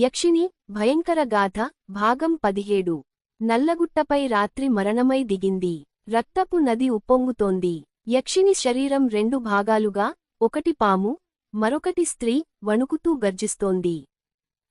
యక్షిణి భయంకర గాథ భాగం పదిహేడు. నల్లగుట్టపై రాత్రి మరణమై దిగింది. రక్తపు నది ఉప్పొంగుతోంది. యక్షిణి శరీరం రెండు భాగాలుగా ఒకటి పాము మరొకటి స్త్రీ వణుకుతూ గర్జిస్తోంది.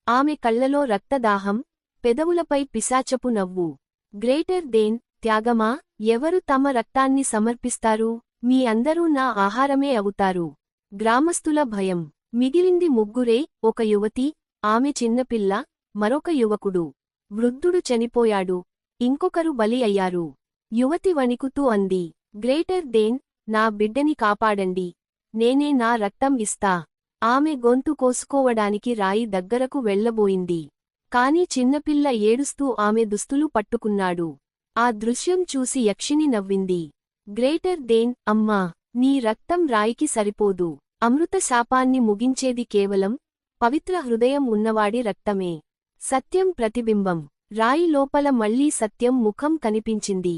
ఆమె కళ్ళలో రక్తదాహం పెదవులపై పిశాచపు నవ్వు. గ్రేటర్ దేన్ త్యాగమా ఎవరు తమ రక్తాన్ని సమర్పిస్తారు? మీ అందరూ నా ఆహారమే అవుతారు. గ్రామస్తుల భయం. మిగిలింది ముగ్గురే ఒక యువతి ఆమె చిన్నపిల్ల మరొక యువకుడు. వృద్ధుడు చనిపోయాడు. ఇంకొకరు బలి అయ్యారు. యువతి వణికుతూ అంది గ్రేటర్ దేన్ నా బిడ్డని కాపాడండి. నేనే నా రక్తం ఇస్తా. ఆమె గొంతు కోసుకోవడానికి రాయి దగ్గరకు వెళ్ళబోయింది కాని చిన్నపిల్ల ఏడుస్తూ ఆమె దుస్తులు పట్టుకున్నాడు. ఆ దృశ్యం చూసి యక్షిని నవ్వింది. గ్రేటర్ దేన్ అమ్మా నీ రక్తం రాయికి సరిపోదు. అమృత శాపాన్ని ముగించేది కేవలం పవిత్ర హృదయం ఉన్నవాడి రక్తమే. సత్యం ప్రతిబింబం. రాయి లోపల మళ్ళీ సత్యం ముఖం కనిపించింది.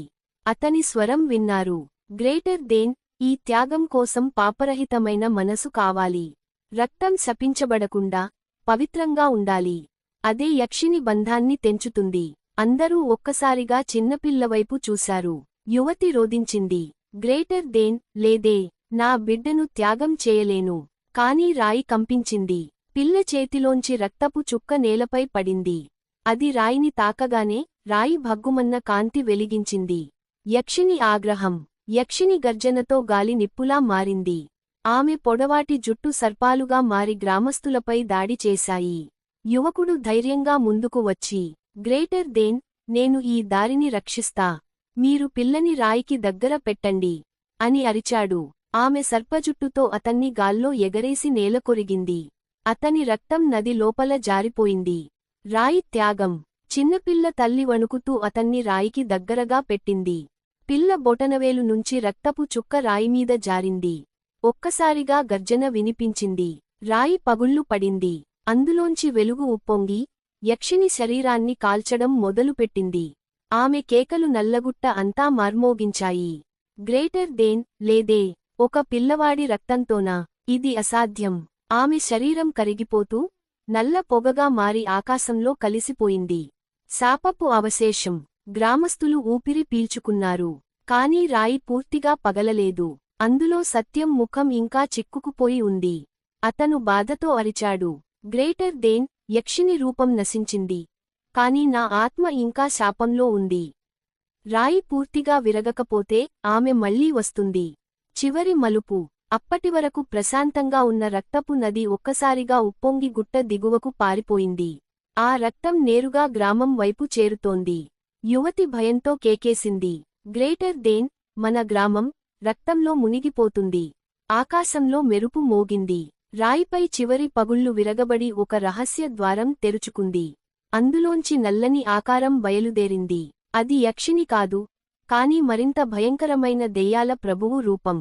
అతని స్వరం విన్నారు. గ్రేటర్ దేన్ ఈ త్యాగం కోసం పాపరహితమైన మనసు కావాలి. రక్తం శపించబడకుండా పవిత్రంగా ఉండాలి. అదే యక్షిని బంధాన్ని తెంచుతుంది. అందరూ ఒక్కసారిగా చిన్నపిల్లవైపు చూశారు. యువతి రోధించింది. గ్రేటర్ దేన్ లేదే నా బిడ్డను త్యాగం చేయలేను. కానీ రాయి కంపించింది. పిల్ల చేతిలోంచి రక్తపు చుక్క నేలపై పడింది. అది రాయిని తాకగానే రాయి భగ్గుమన్న కాంతి వెలిగించింది. యక్షిని ఆగ్రహం. యక్షిని గర్జనతో గాలి నిప్పులా మారింది. ఆమె పొడవాటి జుట్టు సర్పాలుగా మారి గ్రామస్తులపై దాడి చేశాయి. యువకుడు ధైర్యంగా ముందుకు వచ్చి గ్రేటర్ దేన్ నేను ఈ దారిని రక్షిస్తా. మీరు పిల్లని రాయికి దగ్గర పెట్టండి అని అరిచాడు. ఆమె సర్పజుట్టుతో అతన్ని గాల్లో ఎగరేసి నేలకొరిగింది అతని రక్తం నది లోపల జారిపోయింది. రాయి త్యాగం. చిన్నపిల్ల తల్లి వణుకుతూ అతన్ని రాయికి దగ్గరగా పెట్టింది. పిల్ల బొటనవేలు నుంచి రక్తపు చుక్క రాయిమీద జారింది. ఒక్కసారిగా గర్జన వినిపించింది. రాయి పగుళ్ళు పడింది. అందులోంచి వెలుగు ఉప్పొంగి యక్షిని శరీరాన్ని కాల్చడం మొదలుపెట్టింది. ఆమె కేకలు నల్లగుట్ట అంతా మార్మోగించాయి. గ్రేటర్ దేన్ లేదే ఒక పిల్లవాడి రక్తంతోనా? ఇది అసాధ్యం. ఆమె శరీరం కరిగిపోతూ నల్ల పొగగా మారి ఆకాశంలో కలిసిపోయింది. శాపపు అవశేషం. గ్రామస్తులు ఊపిరి పీల్చుకున్నారు. కాని రాయి పూర్తిగా పగలలేదు. అందులో సత్యం ముఖం ఇంకా చిక్కుకుపోయి ఉంది. అతను బాధతో అరిచాడు. గ్రేటర్ దేన్ యక్షిని రూపం నశించింది. కాని నా ఆత్మ ఇంకా శాపంలో ఉంది. రాయి పూర్తిగా విరగకపోతే ఆమె మళ్ళీ వస్తుంది. చివరి మలుపు. అప్పటివరకు ప్రశాంతంగా ఉన్న రక్తపు నది ఒక్కసారిగా ఉప్పొంగి గుట్ట దిగువకు పారిపోయింది. ఆ రక్తం నేరుగా గ్రామం వైపు చేరుతోంది. యువతి భయంతో కేకేసింది. గ్రేటర్ దేన్ మన గ్రామం రక్తంలో మునిగిపోతుంది. ఆకాశంలో మెరుపు మోగింది. రాయిపై చివరి పగుళ్ళు విరగబడి ఒక రహస్య ద్వారం తెరుచుకుంది. అందులోంచి నల్లని ఆకారం బయలుదేరింది. అది యక్షిని కాదు కాని మరింత భయంకరమైన దెయ్యాల ప్రభువు రూపం.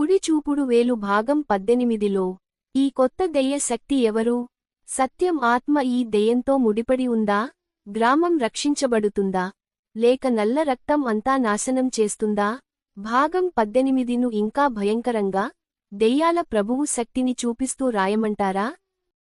కుడి చూపుడు వేలు భాగం పద్దెనిమిదిలో. ఈ కొత్త దెయ్య శక్తి ఎవరు? సత్యం ఆత్మ ఈ దెయ్యంతో ముడిపడి ఉందా? గ్రామం రక్షించబడుతుందా? లేక నల్ల రక్తం అంతా నాశనం చేస్తుందా? భాగం పద్దెనిమిదిను ఇంకా భయంకరంగా దెయ్యాల ప్రభువు శక్తిని చూపిస్తూ రాయమంటారా?